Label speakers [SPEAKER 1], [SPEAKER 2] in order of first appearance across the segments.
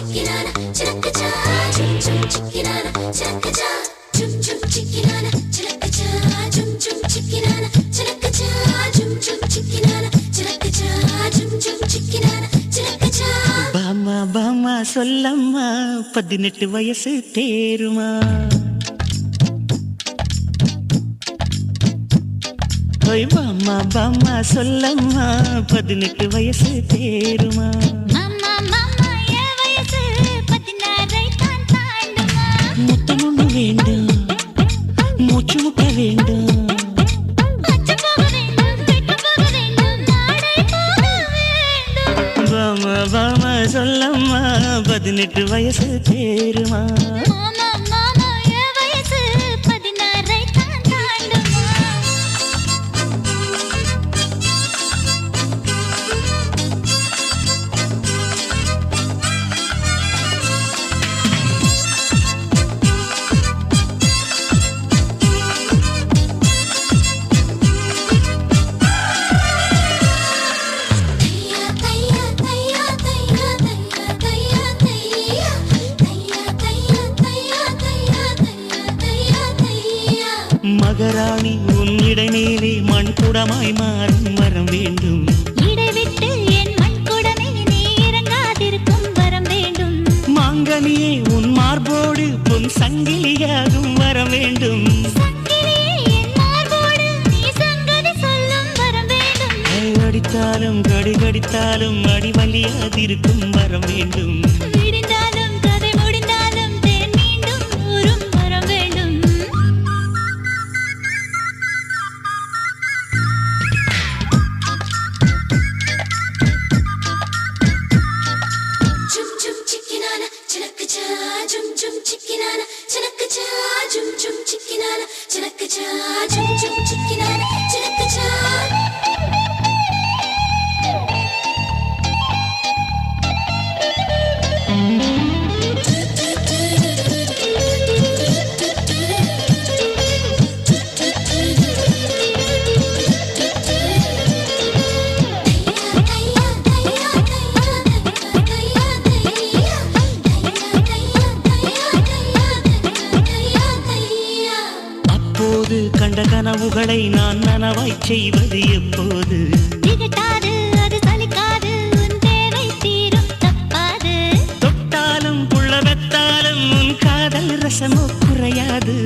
[SPEAKER 1] chicken on a chilaka
[SPEAKER 2] cha. Chum chum chicken on a chilaka cha.
[SPEAKER 1] Chum chum chicken
[SPEAKER 2] on a chilaka cha. Chum chum chicken on a chilaka cha. Chum chum chicken on a chilaka cha. Chum chum chicken on a chilaka cha.
[SPEAKER 3] Bama Bama சொல்லம்மா பதினெட்டு வயசு தேருமா பாமா பாமா சொல்லம்மா பதினெட்டு வயசு தேருமா வேண்டாம். வாம வாம சொல்லம்மா பதினெட்டு வயசு பேருமா மகாராணி உன் இடைமேலே மண் கூடமாய் மாறும் வரம் வேண்டும். மாங்கனியே உன் மார்போடு பொன் சங்கிலியாகும் வர வேண்டும். அடித்தாலும் கடி கடித்தாலும் அடி வேண்டும்.
[SPEAKER 2] చిలక్క చా జుమ్ జుమ్ చిక్కినాల చిలక్క చా జుమ్ జుమ్ చిక్కినాల
[SPEAKER 3] கனவுகளை நான் நனவாய் செய்வது எப்போது?
[SPEAKER 2] திகட்டாது அது சலிக்காது உன் தேவை தீரும் தப்பாது.
[SPEAKER 3] தொட்டாலும் உன் காதல் ரசமோ குறையாது.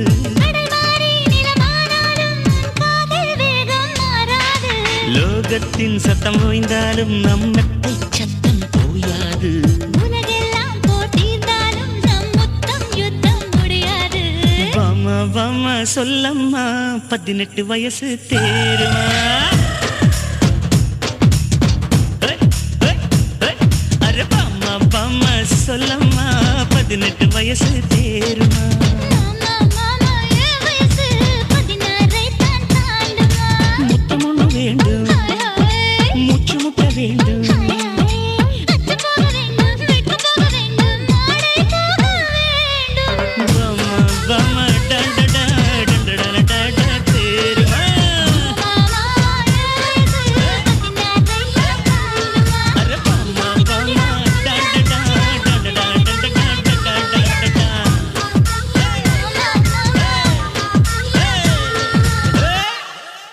[SPEAKER 3] லோகத்தின் சத்தம் ஓய்ந்தாலும் நம்மத்தை சத்தம் போயாது சொல்லம்மா பதினெட்டு வயசு தேருமா? அரபாமா பாமா சொல்லம்மா பதினெட்டு வயசு தேருமா?